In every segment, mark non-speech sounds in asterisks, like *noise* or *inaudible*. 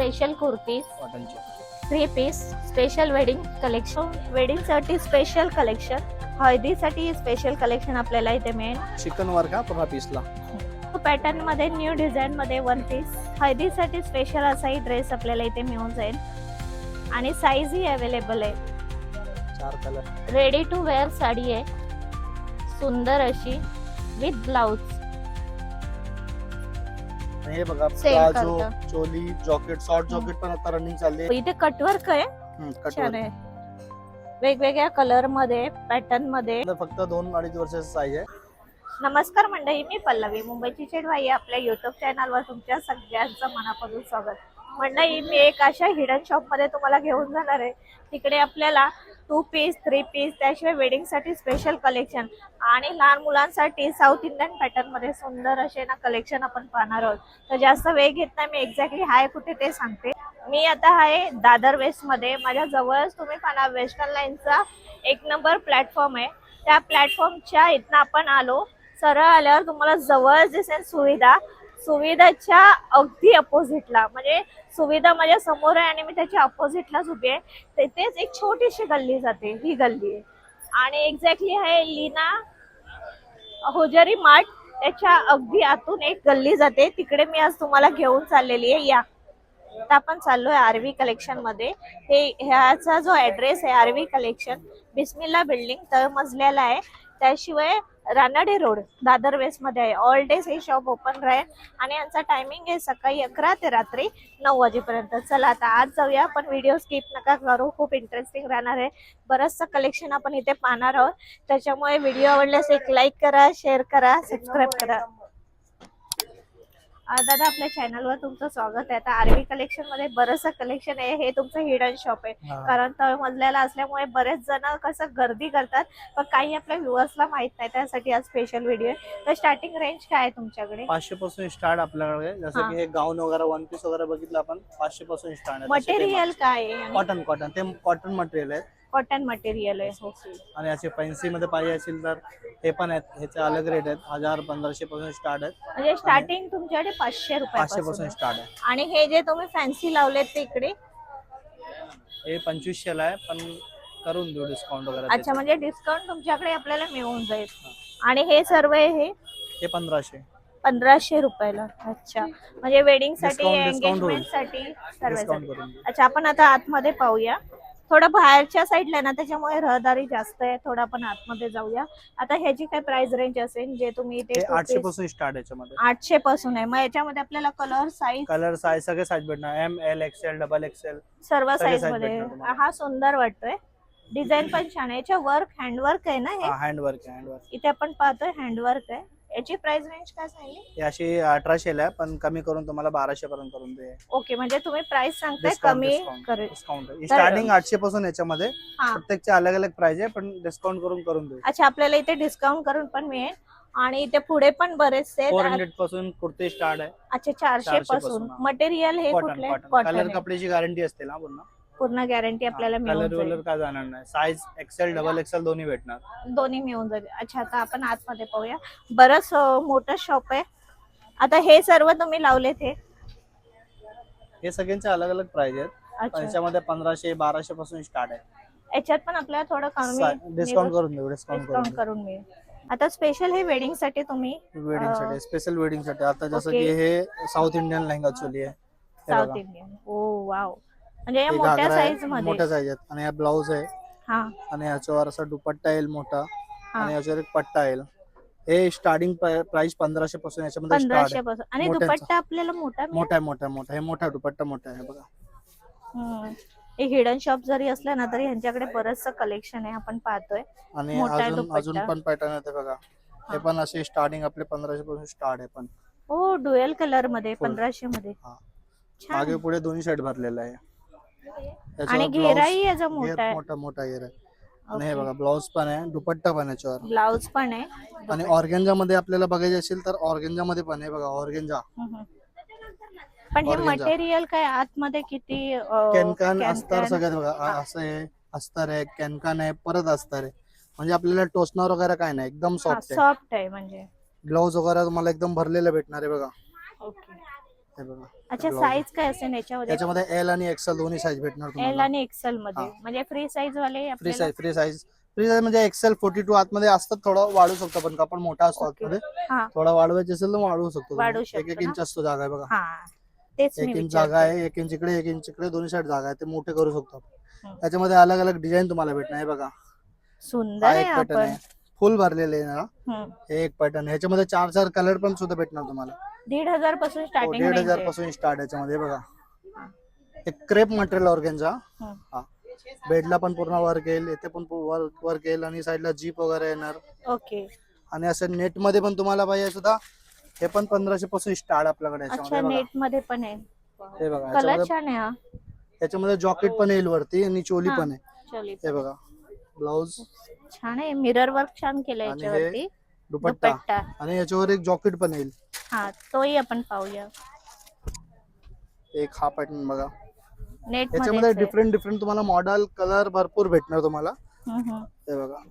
Special kurtis three piece special wedding collection वेडिंगसाठी special collection हळदीसाठी special collection आपल्याला इथे मिळेल. चिकन हा पूर्ण पीसला पॅटर्नमध्ये न्यू डिझाईन मध्ये वन पीस हळदीसाठी स्पेशल असाही ड्रेस आपल्याला इथे मिळून जाईल. आणि साईज ही अवेलेबल आहे. चार colour ready to wear sari आहे. सुंदर अशी विथ ब्लाउज आणि हे बघा Sale प्लाझो करतं. चोली जॉकेट शॉर्ट जॉकेट पण आता रनिंग चालले इथे कटवर्क आहे. छान आहे. वेगवेगळ्या कलरमध्ये पॅटर्नमध्ये. फक्त दोन अडीच वर्षाचा साईज आहे. नमस्कार मंडळी मी पल्लवी. मुंबईची चेडवाई आपल्या युट्यूब चॅनलवर तुमच्या सगळ्यांचं मनापासून स्वागत. मंडळी मी एक अशा हिडन शॉपमध्ये तुम्हाला घेऊन जाणार आहे. तिकडे आपल्याला टू पीस थ्री पीस त्याशिवाय वेडिंगसाठी स्पेशल कलेक्शन आणि लहान मुलांसाठी साऊथ इंडियन पॅटर्नमध्ये सुंदर असे ना कलेक्शन आपण पाहणार आहोत. तर जास्त वेळ घेत नाही मी एक्झॅक्टली हाय कुठे ते सांगते. मी आता आहे दादर वेस्टमध्ये माझ्या जवळच तुम्ही पाहणार वेस्टर्न लाईनचा एक नंबर प्लॅटफॉर्म आहे. त्या प्लॅटफॉर्मच्या इथनं आपण आलो. सरळ आल्यावर तुम्हाला जवळच दिसेल सुविधा. सुविधाच्या अगदी अपोजिटला म्हणजे सुविधा माझ्यासमोर आहे आणि मी त्याच्या अपोजिटलाच उभी आहे. तिथेच एक छोटीशी गल्ली जाते ही गल्ली आहे. आणि एक्झॅक्टली आहे लीना होजारी मार्ट. त्याच्या अगदी आतून एक गल्ली जाते. तिकडे मी आज तुम्हाला घेऊन चाललेली आहे. या. आता आपण चाललोय आरवी कलेक्शनमध्ये. हे ह्याचा जो ऍड्रेस आहे R V collection Bismillah building तळमजल्याला आहे. त्याशिवाय रानाडे रोड दादर वेस्टमध्ये आहे. ऑल डेज हे शॉप ओपन राहील. आणि यांचा टायमिंग आहे सकाळी अकरा ते रात्री नऊ वाजेपर्यंत. चला आता आज जाऊया. पण व्हिडिओ स्किप नका करू. खूप इंटरेस्टिंग राहणार आहे. बरंचसं कलेक्शन आपण इथे पाहणार आहोत. त्याच्यामुळे व्हिडिओ आवडल्यास एक लाईक करा शेअर करा सबस्क्राईब करा. दादा आपल्या चॅनलवर तुमचं स्वागत आहे. आता आरवी कलेक्शनमध्ये बरंचसं कलेक्शन आहे. हे तुमचं हिडन शॉप आहे. कारण तळमजल्याला असल्यामुळे बरेच जण कसं गर्दी करतात पण काही आपल्या व्ह्युअर्सला माहीत नाही. त्यासाठी आज स्पेशल व्हिडिओ आहे. तर स्टार्टिंग रेंज काय आहे तुमच्याकडे? पाचशे पासून स्टार्ट आपल्याकडे जसं. की हे गाऊन वगैरे वन पीस वगैरे बघितलं आपण पाचशे पासून स्टार्ट मटेरियल काय आहे? कॉटन कॉटन ते कॉटन मटेरियल आहे कॉटन मटेरियल आहे ओके आणि असे फॅन्सी मध्ये पाहिजे असेल तर हे पण आहेत. ह्याचे अलग रेट आहेत. हजार पंधराशे पासून स्टार्ट आहेत. म्हणजे स्टार्टिंग तुमच्याकडे पाचशे पाचशे रुपयापासून पासून आहे. स्टार्ट आहे. आणि हे जे तुम्ही फॅन्सी लावलेत ते इकडे? हे पंचवीसशेला आहे पण करून देऊ डिस्काउंट वगैरे अच्छा त्याच्यात. म्हणजे डिस्काउंट तुमच्याकडे आपल्याला मिळून जाईल. आणि हे सर्व हे? हे पंधराशे. पंधराशे रुपयाला. अच्छा. म्हणजे वेडिंगसाठी Discount- discount होईल. एंगेजमेंटसाठी डिस्काउंट सर्व करून देऊ. अच्छा आपण आता आतमध्ये पाहूया. थोडं बाहेरच्या साईडला आहे ना त्याच्यामुळे रहदारी जास्त आहे. थोडं आपण आतमध्ये जाऊया. आता ह्याची काय प्राइस रेंज असेल जे तुम्ही इथे आठशे पासून स्टार्ट याच्यामध्ये. आठशे पासून आहे. मग याच्यामध्ये आपल्याला कलर साईज कलर साईज सगळे साईज भेटणार. M L XL double XL सर्व साईजमध्ये. हा सुंदर वाटतोय. डिझाईन पण छान आहे. याच्या वर्क हँडवर्क आहे ना हे? हँडवर्क हँडवर्क इथे आपण पाहतोय हँडवर्क आहे. याची प्राइस रेंज काय सांगली? हे अशी अठराशेला आहे पण कमी करून तुम्हाला बाराशे पर्यंत करून दे ओके म्हणजे तुम्ही प्राइस सांगताय कमी डिस्काउंट करेल डिस्काउंट स्टार्टिंग आठशे पासून याच्यामध्ये हा. प्रत्येकचे अलग अलग प्राइस आहे पण डिस्काउंट करून करून देऊ अच्छा आपल्याला इथे डिस्काउंट करून पण मिळेल. आणि इथे पुढे पण बरेचसे फोर. हंड्रेडपासून कुर्ती स्टार्ट आहे. अच्छा चारशे 400 पासून पासून. मटेरियल हे कॉटन कुठले? Cotton colour. कपड्याची गॅरंटी असते ना पुन्हा पूर्ण गॅरंटी आपल्याला कलर मिळून जाईल. काय जाणार नाही. साईज एक्सेल डबल एक्सेल दोन्ही भेटणार. दोन्ही मिळून जाईल. अच्छा आता आपण आतमध्ये पाहूया. बरंच अं, मोठं शॉप आहे. आता हे सर्व तुम्ही लावलेत हे? हे सगळ्यांचे अलग अलग प्राइस आहेत पण अच्छा याच्यामध्ये पंधराशे बाराशे पासून स्टार्ट आहे. याच्यात पण आपल्याला थोडं कमी डिस्काउंट करून देऊ डिस्काउंट करून डिस्काउंट करून मिळेल. आता स्पेशल हे वेडिंगसाठी तुम्ही वेडिंगसाठी स्पेशल वेडिंगसाठी. आता जसं okay. की हे साऊथ इंडियन लेहंगा चोली आहे. हे साऊथ बघा. इंडियन ओ वाव म्हणजे या हे मोठ्या घागरा आहे, साईजमध्ये. मोठ्या साईज आहेत. आणि हा ब्लाऊज आहे. हा. आणि याच्यावर असा दुपट्टा येईल मोठा. हा. आणि याच्यावर एक पट्टा येईल. हे स्टार्टिंग प्राइस पंधराशे पासून याच्यामध्ये स्टार्ट पंधराशे आहे पासून. आणि मोठ्यांचा. दुपट्टा आपल्याला मोठा मिळेल? मोठा आहे मोठा आहे, मोठा. हे मोठा दुपट्टा मोठा आहे बघा. हम्म. हे हिडन शॉप जरी असलं ना तरी यांच्याकडे बरंचसं कलेक्शन आहे आपण पाहतोय. आणि मोठा आहे अजून दुपट्टा. अजून पण पॅटर्न आहे ते बघा. हे पण असे स्टार्टिंग आपले पंधराशे पासून स्टार्ट आहे पण. हो डुएल कलरमध्ये Full. पंधराशे मध्ये. हा. छान. मागे पुढे दोन्ही साईड भरलेला आहे. आणि घेराही याचा मोठा आहे. मोठा मोठा घेर आणि हे. बघा ब्लाऊज पण आहे दुपट्टा पण आहे याच्यावर. ब्लाउज पण आहे. आणि ऑर्गेंजा मध्ये आपल्याला बघायचे असेल तर ऑर्गेंजा मध्ये पण आहे बघा ऑर्गेंजा. पण हे. मटेरियल काय आतमध्ये किती कॅनकान अस्तर? सगळ्यात बघा असं आहे अस्तर आहे कॅनकान आहे परत अस्तर आहे. म्हणजे आपल्याला टोचणार वगैरे काय नाही एकदम सॉफ्ट सॉफ्ट आहे. म्हणजे. ब्लाऊज वगैरे तुम्हाला एकदम भरलेलं भेटणार आहे बघा. ओके हे बघा. अच्छा. साईज काय असेल याच्यामध्ये? त्याच्यामध्ये एल आणि एक्सेल दोन्ही साईज भेटणार एल तुम्हाला. आणि एक्सेल मध्ये. हा. म्हणजे फ्री साईज वाले फ्री आपल्याला? Size free size free size म्हणजे एक्सेल फोर्टी टू आतमध्ये असतात थोडं वाढू शकतो पण कापड मोठा असतो ओके. आतमध्ये. हा. थोडा वाढवायचे असेल तर वाढवू शकतो वाढवू. एक शकतो एक ना? इंच असतो जागा आहे बघा. हा. तेच मी एक इंच जागा विचारते. आहे एक इंच इकडे एक इंच इकडे दोन्ही साईड जागा आहे. ते मोठे करू शकतो आपण. हम्म. त्याच्यामध्ये अलग अलग डिझाईन तुम्हाला भेटणार आहे बघा. सुंदर हा आहे एक पॅटर्न आपण आहे. फुल भरलेले हम्म. हे. एक पॅटर्न ह्याच्यामध्ये चार चार कलर पण सुद्धा भेटणार तुम्हाला. दीड हजारपासून हो, स्टार्टिंग दीड हजारपासून स्टार्ट याच्यामध्ये बघा. एक क्रेप मटेरियल ऑर्गेनचा हा. बेडला पण पूर्ण वर्क येईल इथे पण वर्क वर्क येईल आणि साईडला जीप वगैरे येणार. ओके. आणि असं नेटमध्ये पण तुम्हाला पाहिजे सुद्धा हे पण पंधराशे पासून स्टार्ट आपल्याकडे अच्छा याच्यामध्ये बघा. नेटमध्ये पण आहे. हे बघा कलर याच्यामध्ये छान आहे हा. याच्यामध्ये जॉकेट पण येईल वरती आणि चोली हा. पण आहे. हे बघा. ब्लाउज छान आहे. मिरर वर्क छान आणि हे याच्यावरती. दुपट्टा. दुपट्टा. आणि याच्यावर एक जॉकेट पण येईल. हा तोही आपण पाहूया. एक हा पॅटर्न बघा. नेट याच्यामध्ये मध्ये डिफरंट डिफरंट तुम्हाला मॉडेल कलर भरपूर भेटणार तुम्हाला. हे बघा.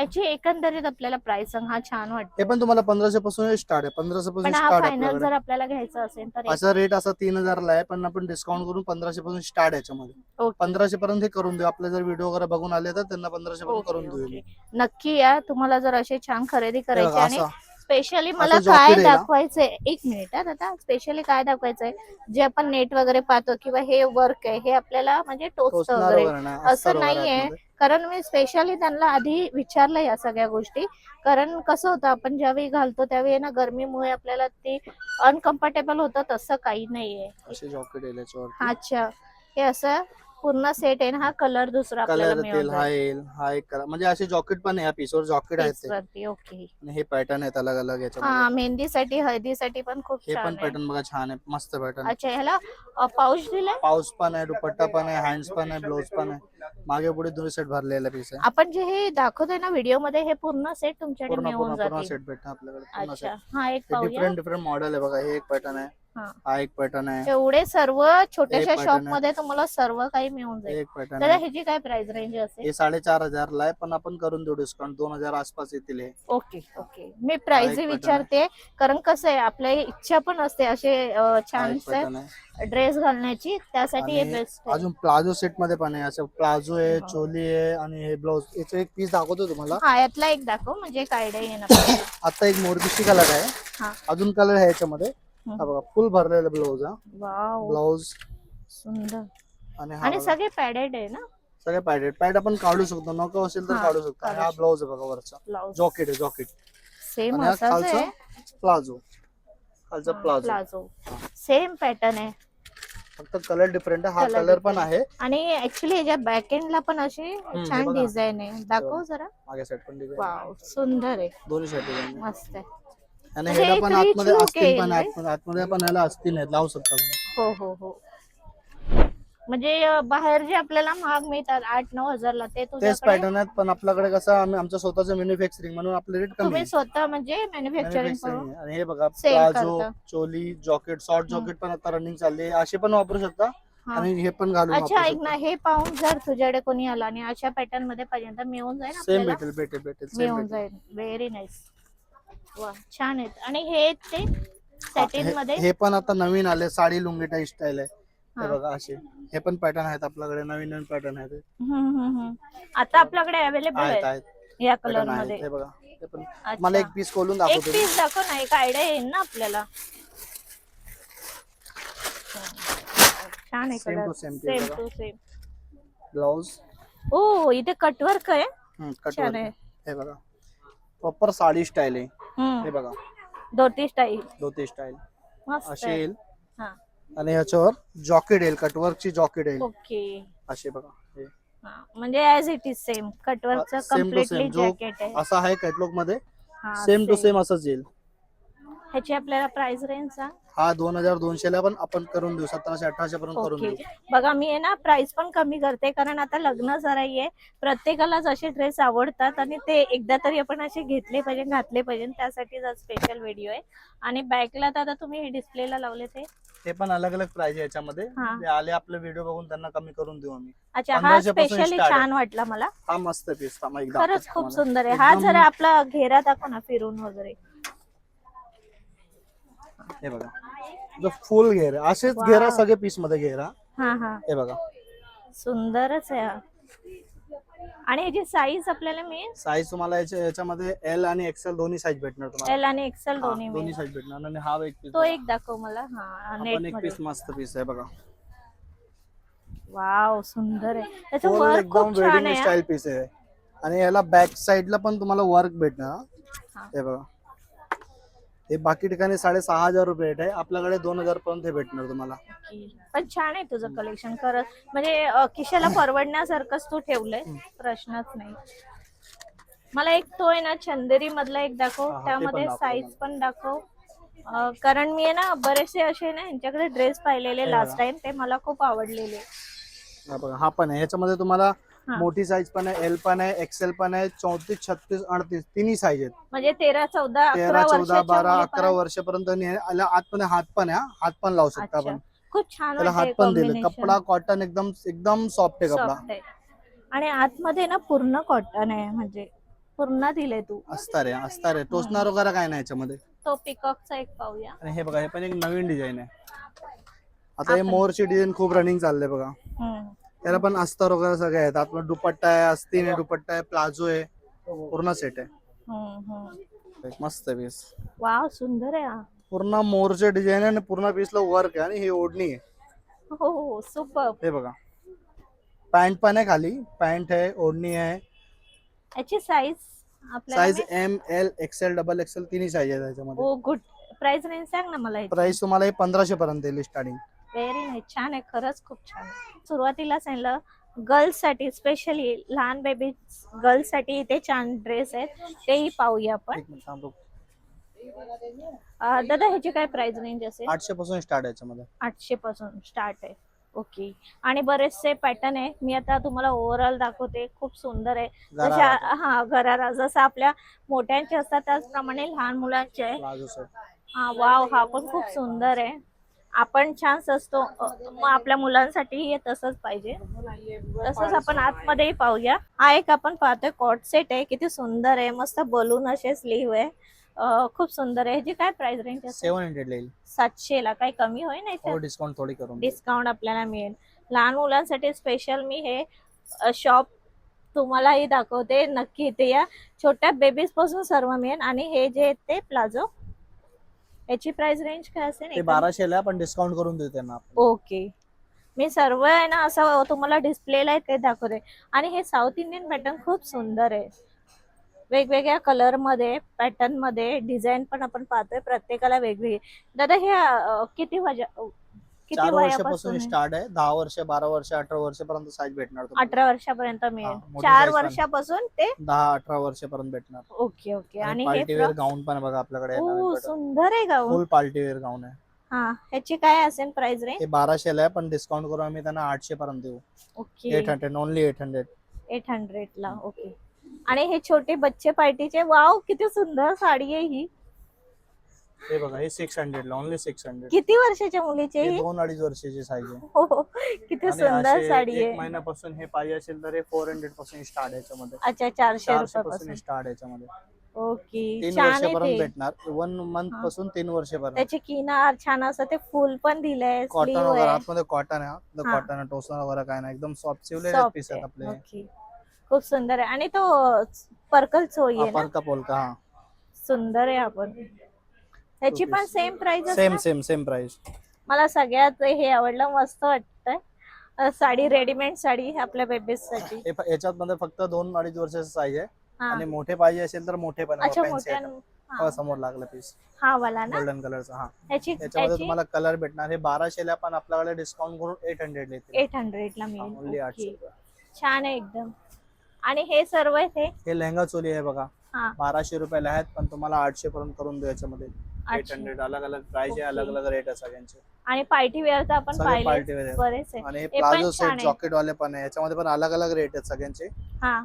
याची एकंदरीत आपल्याला प्राइस हा छान वाटतो हे पण तुम्हाला पंधराशे पासून स्टार्ट आहे. पंधराशे पासून पण हा स्टार्ट फायनल जर आपल्याला घ्यायचा असेल तर असा रेट असा तीन हजारला आहे पण आपण डिस्काउंट करून पंधराशे पासून स्टार्ट याच्यामध्ये. पंधराशे पर्यंत हे करून देऊ. आपले जर व्हिडिओ वगैरे बघून आले तर त्यांना पंधराशे पर्यंत करून देऊ. नक्की या. तुम्हाला जर असे छान खरेदी करायची आणि असा स्पेशली मला काय? दाखवायचंय एक मिनिट हा दादा स्पेशली काय दाखवायचंय जे आपण नेट वगैरे पाहतो किंवा हे वर्क आहे हे आपल्याला म्हणजे टोचतं टोचणार वगैरे वगैरे नाही, असं अस्तर वगैरे नाहीये. आतमध्ये. कारण मी स्पेशली त्यांना आधी विचारलं या सगळ्या गोष्टी कारण कसं होतं आपण ज्यावेळी घालतो त्यावेळी ना गरमीमुळे आपल्याला ते अनकम्फर्टेबल होतं तसं काही नाहीये असे जॉकेट येईल याच्यावर अच्छा हे असं पूर्ण सेट आहे ना हा कलर दुसरा कलर येईल हा येईल हा एक कलर म्हणजे असे जॉकेट पण आहे या पीसवर जॉकेट आहेत ओके हे पॅटर्न आहेत अलग अलग हा मेहंदीसाठी हळदीसाठी पण खूप हे पण पॅटर्न बघा छान आहे मस्त पॅटर्न अच्छा ह्याला पाऊच दिलाय? पाऊस पण आहे दुपट्टा पण आहे हँड्स पण आहे ब्लाउज पण आहे. मागे पुढे दोन्ही सेट भरलेला पीस आहे. आपण जे हे दाखवतोय ना व्हिडिओमध्ये हे पूर्ण सेट तुमच्याकडे मिळून पूर्ण पूर्ण सेट भेटणार आपल्याकडे पूर्ण सेट हा एक डिफरंट डिफरंट मॉडेल आहे बघा हे एक पॅटर्न आहे. हा. हा एक पॅटर्न आहे. एवढे सर्व छोट्याशा शॉप आहे. मध्ये तुम्हाला सर्व काही मिळून हे जाईल. एक पॅटर्न दादा आहे. ह्याची काय प्राइस रेंज असेल? हे साडेचार हजारला आहे पण आपण करून देऊ डिस्काउंट दोन हजार आसपास येतील हे. Okay okay. मी प्राइस आहे. विचारते कारण कसं आहे आपल्या इच्छा पण असते असे हा छान एक पॅटर्न आहे. ड्रेस घालण्याची. त्यासाठी हे आणि बेस्ट आहे. अजून प्लाझो सेटमध्ये पण आहे. असं प्लाझो आहे हो. चोली आहे आणि हे ब्लाउज याचं एक पीस दाखवतो तुम्हाला. हा यातला एक दाखव म्हणजे *coughs* एक आयडिया येणार. आता एक मोरपिशी कलर आहे. हा. अजून कलर आहे याच्यामध्ये. हा. बघा फुल भरलेलं ब्लाउज हा. वाव. ब्लाउज सुंदर. आणि हा आणि बघा. सगळे पॅडेड आहे ना? सगळे पॅडेड पॅड आपण काढू शकतो नको असेल तर हा, काढू शकतो. काढू हा आहे बघा वरचा. ब्लाउज जॉकेट आहे जॉकेट. सेम आणि हा असाच आहे? खालचा प्लाझो. खालचा प्लाझो. प्लाझो. सेम पॅटर्न आहे. फक्त कलर डिफरंट आहे. हा कलर पण different. आहे. आणि ऍक्च्युली ह्याच्या बॅक एंड ला पण अशी हे छान बघा. डिझाईन आहे. दाखव. जरा. मागे साईड पण design. वाव सुंदर आहे. दोन्ही साईड आहे. मस्त आहे. आणि म्हणजे ह्याला एक पण rich आतमध्ये look असतील येईल पण. आतमध्ये आतमध्ये पण ह्याला असतील लावू शकता तुम्ही. हो हो हो म्हणजे अं, बाहेर जे आपल्याला महाग मिळतात आठ नऊ हजारला ते तेच तुझ्याकडे पॅटर्न आहेत पण आपल्याकडे कसं आम्ही आमचं स्वतःचं मॅन्युफॅक्चरिंग म्हणून आपले रेट कमी तुम्ही आहे. स्वतः म्हणजे मॅन्युफॅक्चरिंग Manufacturing. आणि हे बघा प्लाझो करता. चोली जॉकेट शॉर्ट जॉकेट पण आता रनिंग चालले असे पण वापरू शकता हा. आणि हे पण घालून अच्छा ऐक ना हे पाहून जर तुझ्याकडे कोणी आला आणि अशा पॅटर्नमध्ये पाहिजे तर मिळून जाईल सेम आपल्याला भेटेल भेटेल भेटेल सेम मिळून जाईल व्हेरी नाईस वा छान आहेत. आणि हे ते सॅटिनमध्ये हे पण आता नवीन आले साडी लुंगी टाईप स्टाईल आहे. हे हा. बघा असे. हे पण पॅटर्न आहेत आपल्याकडे नवीन नवीन पॅटर्न आहेत. हम्म, हम्म, हम्म. आता आपल्याकडे अवेलेबल आहेत आहे आहेत. या कलर पॅटर्न आहेत मध्ये हे बघा. हे पण. मला एक पीस खोलून एक दाखवतो पीस दाखव ना एक आयडिया येईल ना आपल्याला. छान आहे Same colour to same piece same बघा. टू सेम ब्लाउज ओ इथे कटवर्क आहे. छान आहे. हे बघा. प्रॉपर साडी स्टाईल आहे. हे. बघा. धोती स्टाईल धोती स्टाईल हा. आणि ह्याच्यावर जॉकेट येईल कटवर्कची जॉकेट येईल ओके. असे बघा हे. म्हणजे ऍज इट इज सेम कटवर्कचं कम्प्लिटली जॅकेट आहे. असा आहे कॅटलॉगमध्ये सेम टू. सेम असंच येईल. ह्याची आपल्याला प्राइस रेंज सांग. हा दोन हजार दोनशे ला पण आपण करून देऊ. सतराशे अठराशे पर्यंत करून ओके देऊ. बघा मी आहे ना प्राइस पण कमी करते. कारण आता लग्न जरा आहे प्रत्येकालाच असे ड्रेस आवडतात आणि ते एकदा तरी आपण असे घेतले पाहिजे घातले पाहिजे. त्यासाठी स्पेशल व्हिडिओ आहे. आणि बॅकला तर आता तुम्ही हे डिस्प्लेला लावले ते. ते पण अलग अलग प्राइस आहे याच्यामध्ये. हा. ते आले आपले व्हिडिओ बघून त्यांना कमी करून देऊ आम्ही. अच्छा हा 1500 पासून स्पेशली start आहे. छान वाटला मला. हा मस्त पीस एकदा. खरंच खूप सुंदर आहे. हा जरा आपला घेरा दाखव ना फिरून वगैरे. हे बघा. फुल घेर. असेच. घेरा सगळे पीसमध्ये घेरा. हा हा. हे बघा. सुंदरच आहे. हा. आणि ह्याची साईज आपल्याला मिळेल साईज तुम्हाला याच्या- याच्यामध्ये एल आणि एक्सेल दोन्ही साईज भेटणार तुम्हाला. एल आणि एक्सेल हा, दोन्ही दोन्ही मिळेल साईज भेटणार. आणि हा एक पीस तो एक दाखव मला. हा नेट एक मध्ये. पीस मस्त पीस आहे बघा. वाव सुंदर आहे. त्याचं वर्क एकदम खूप छान वेडिंग आहे हा. स्टाईल पीस आहे. आणि याला बॅक साईडला पण तुम्हाला वर्क भेटणार हा. हे बघा. हे बाकी ठिकाणी साडेसहा हजार रुपये रेट आहे. आपल्याकडे दोन हजार पर्यंत हे भेटणार तुम्हाला. पण छान आहे तुझं कलेक्शन खरंच म्हणजे अं, खिशाला परवडण्यासारखंच तू ठेवलंय. प्रश्नच नाही. मला एक तो आहे ना चंदेरी मधला एक दाखव. हा, हा, ते पण त्यामध्ये दाखव साईज. पण दाखव. अं, कारण मी आहे ना बरेचसे असे ना यांच्याकडे ड्रेस पाहिलेले लास्ट. टाइम ते मला खूप आवडलेले. हा बघा हा पण आहे. याच्यामध्ये तुम्हाला. मोठी साईज पण आहे एल पण आहे एक्सेल पण आहे चौतीस छत्तीस अडतीस तिन्ही साईज आहेत. म्हणजे तेरा चौदा तेरा चौदा बारा अकरा पण- वर्षापर्यंत याला आतमध्ये हात पण आहे. हात पण लावू शकता आपण. खूप छान त्याला हात पण दिले. कपडा कॉटन एकदम एकदम सॉफ्ट आहे कपडा. आणि आतमध्ये ना पूर्ण कॉटन आहे म्हणजे पूर्ण दिले तू. अस्तर आहे अस्तर आहे. टोचणार वगैरे काय नाही याच्यामध्ये. तो पिकॉकचा एक पाहूया. आणि हे बघा हे पण एक नवीन डिझाईन आहे. आता हे मोरची डिझाईन खूप रनिंग चाललंय बघा. त्याला पण अस्तर वगैरे सगळे आहेत. आतमध्ये दुपट्टा आहे अस्तीन आहे दुपट्टा आहे प्लाझो आहे पूर्ण सेट आहे. हम्म, हम्म. एक मस्त पीस वाव सुंदर आहे हा. पूर्ण मोरचे डिझाईन आहे आणि पूर्ण पीसला वर्क आहे आणि ही ओढणी आहे. हो हो सुपर हे बघा. पॅन्ट पण आहे खाली. पॅन्ट आहे ओढणी आहे. याची साईज आपल्याला size M L XL double XL तिन्ही साईज आहे त्याच्यामध्ये हो गुड प्राइस रेंज सांग ना मला प्राइस तुम्हाला हे पंधराशे पर्यंत येईल स्टार्टिंग व्हेरी नाईस छान आहे. खरंच खूप छान आहे. सुरुवातीला सांगितलं गर्ल्ससाठी स्पेशली लहान बेबी गर्ल्ससाठी इथे छान ड्रेस आहेत. तेही पाहूया आपण. एक मिनिट थांब, रुक. अं, दादा ह्याची काय प्राइस रेंज असेल? आठशे पासून स्टार्ट आहे याच्यामध्ये. आठशे पासून स्टार्ट आहे. ओके आणि बरेचसे पॅटर्न आहे. मी आता तुम्हाला ओव्हरऑल दाखवते. खूप सुंदर आहे. हा घरारा जसं आपल्या मोठ्यांचे असतात. त्याचप्रमाणे लहान मुलांचे आहे. प्लाझो सेट हा वाव हा पण खूप सुंदर आहे. आपण छान असतो मग आपल्या मुलांसाठी हे तसंच पाहिजे. तसंच आपण आतमध्येही पाहूया. हा एक आपण पाहतोय कॉट सेट आहे. किती सुंदर आहे. मस्त बलून असे स्लीव आहे. खूप सुंदर आहे. ह्याची काय प्राइस रेंज सेव्हन हंड्रेड येईल. सातशे ला. काही कमी होईल नाही हो डिस्काउंट थोडी करून. डिस्काउंट आपल्याला मिळेल. लहान मुलांसाठी स्पेशल मी हे शॉप तुम्हालाही दाखवते. नक्की इथे या. छोट्या बेबीजपासून सर्व मिळेल. आणि हे जे ते प्लाझो याची प्राइस रेंज काय असेल ते एकदम? बाराशेला आहे, पण डिस्काउंट करून देऊ त्यांना आपण. ओके मी सर्व आहे ना असं तुम्हाला डिस्प्लेला आहे ते दाखवते आणि हे साऊथ इंडियन पॅटर्न खूप सुंदर आहे वेगवेगळ्या कलरमध्ये पॅटर्नमध्ये डिझाईन पण आपण पाहतोय प्रत्येकाला वेगवेगळी दादा हे अं, किती वजा किती चार वर्षापासून आहे? स्टार्ट आहे. दहा वर्ष बारा वर्ष अठरा वर्षापर्यंत साईज भेटणार तुम्हाला. अठरा वर्षापर्यंत मिळेल. मोठी चार size पण. वर्षापासून ते दहा अठरा वर्षापर्यंत भेटणार. Okay okay. आणि हे पार्टी वेअर गाऊन पण आहे बघा आपल्याकडे ओ सुंदर आहे गाऊन फुल पार्टी वेअर गाऊन आहे. हा ह्याची काय असेल प्राइस रेंज हे बाराशेला आहे पण डिस्काउंट करून आम्ही त्यांना आठशे पर्यंत देऊ. Okay. Eight hundred only eight hundred eight hundred ला ओके. आणि हे छोटे बच्चे पार्टीचे वाव किती सुंदर साडी आहे ही. हे बघा हे सिक्स हंड्रेडला ओनली सिक्स हंड्रेड किती वर्षाच्या मुलीचे हे दोन अडीच वर्षाची साईज आहे. हो हो. किती सुंदर साडी एक आहे. महिन्यापासून हे पाहिजे असेल तर हे फोर हंड्रेडपासून स्टार्ट याच्यामध्ये. अच्छा चारशे रुपयापासून पासून स्टार्ट याच्यामध्ये. ओके तीन वर्षापर्यंत भेटणार. One month. पासून तीन वर्षापर्यंत. त्याचे किनार छान असं ते फुल पण दिलंय कॉटन वगैरे आतमध्ये कॉटन आहे. कॉटन टोसर वगैरे काय नाही. एकदम सॉफ्ट सॉफ्ट पीस आहेत आपले. खूप सुंदर आहे. आणि तो पर्कल चोळी आहे ना? पलका पोलका हा. सुंदर आहे आपण त्याची पण same price same same same price मला सगळ्यात हे आवडलं मस्त वाटतंय. साडी रेडीमेड साडी आपल्या बेबीजसाठी. याच्यात मध्ये फक्त दोन अडीच वर्षाचा साईज आहे. आणि मोठे पाहिजे असेल तर मोठे पण अच्छा मोठ्या. हा. समोर लागलं पीस हा वाला ना? गोल्डन कलरचा हा. याच्यामध्ये तुम्हाला कलर भेटणार. हे बाराशेला पण आपल्याकडे डिस्काउंट करून एट हंड्रेड एट हंड्रेड ला ओनली मिळेल. छान आहे एकदम. आणि हे सर्व आहे हे लेहंगा चोली आहे बघा. बाराशे रुपयाला आहेत पण तुम्हाला आठशे पर्यंत करून देऊ याच्यामध्ये. एट. हंड्रेड अलग अलग प्राइस आहे. अलग अलग रेट आहे सगळ्यांचे. आणि पार्टी वेअर तर आपण सगळे पाहिले पार्टी वेअर बरेच आहे आणि हे हे पण प्लाझो छान सेट आहे. जॉकेट वाले पण आहे. याच्यामध्ये पण अलग अलग रेट आहेत सगळ्यांचे. हा.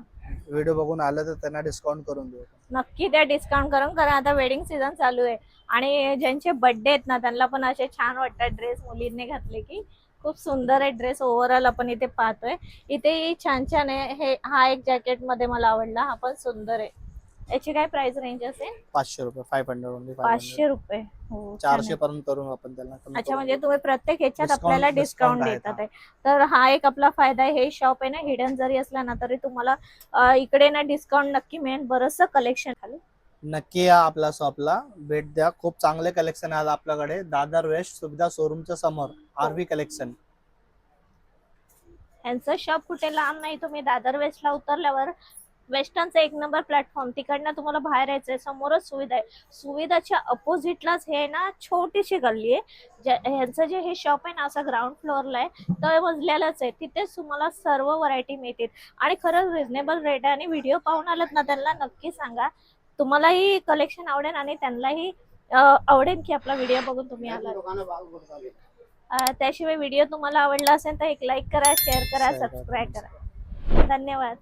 व्हिडिओ बघून आलं तर त्यांना डिस्काउंट करून देऊ. नक्की त्या डिस्काउंट करून कारण आता वेडिंग सीझन चालू आहे. आणि ज्यांचे बर्थडे आहेत ना त्यांना पण असे छान वाटतात ड्रेस मुलींनी घातले की. खूप सुंदर आहे ड्रेस ओव्हरऑल आपण इथे पाहतोय. इथे छान छान आहे. हे हा एक जॅकेटमध्ये मला आवडला. हा पण सुंदर आहे. याची काय प्राइस रेंज असेल? पाचशे रुपये फाईव्ह हंड्रेड ओनली पाचशे रुपये. हो छान चारशे. पर्यंत करून आपण त्याला कमी अच्छा म्हणजे. तुम्ही प्रत्येक ह्याच्यात Discount- आपल्याला discount डिस्काउंट आहे, देतात हा. आहे. तर हा एक आपला फायदा आहे. हे शॉप आहे ना हिडन जरी असला ना तरी तुम्हाला अं, इकडे ना डिस्काउंट नक्की मिळेल. बरंचसं कलेक्शन खाली. नक्की या आपल्या शॉपला भेट द्या. खूप चांगले कलेक्शन आहे आज आपल्याकडे. दादर वेस्ट सुविधा शोरूमच्या समोर आरवी कलेक्शन यांचं शॉप कुठे? लांब नाही. तुम्ही दादर वेस्टला उतरल्यावर वेस्टर्नचा एक नंबर प्लॅटफॉर्म तिकडनं तुम्हाला बाहेर यायचंय समोरच सुविधा आहे. सुविधाच्या अपोजिटलाच हे ना छोटीशी गल्ली आहे. ह्यांचं जे हे शॉप आहे ना असं ग्राउंड फ्लोअरला आहे तर मजल्यालाच आहे. तिथेच तुम्हाला सर्व व्हरायटी मिळतील. आणि खरंच रिझनेबल रेट आहे आणि व्हिडिओ पाहून आलात ना त्यांना नक्की सांगा. तुम्हालाही कलेक्शन आवडेल आणि त्यांनाही आवडेल की आपला व्हिडिओ बघून तुम्ही आलात. अं, त्याशिवाय व्हिडिओ तुम्हाला आवडला असेल तर एक लाईक करा शेअर करा. सबस्क्राईब करा धन्यवाद.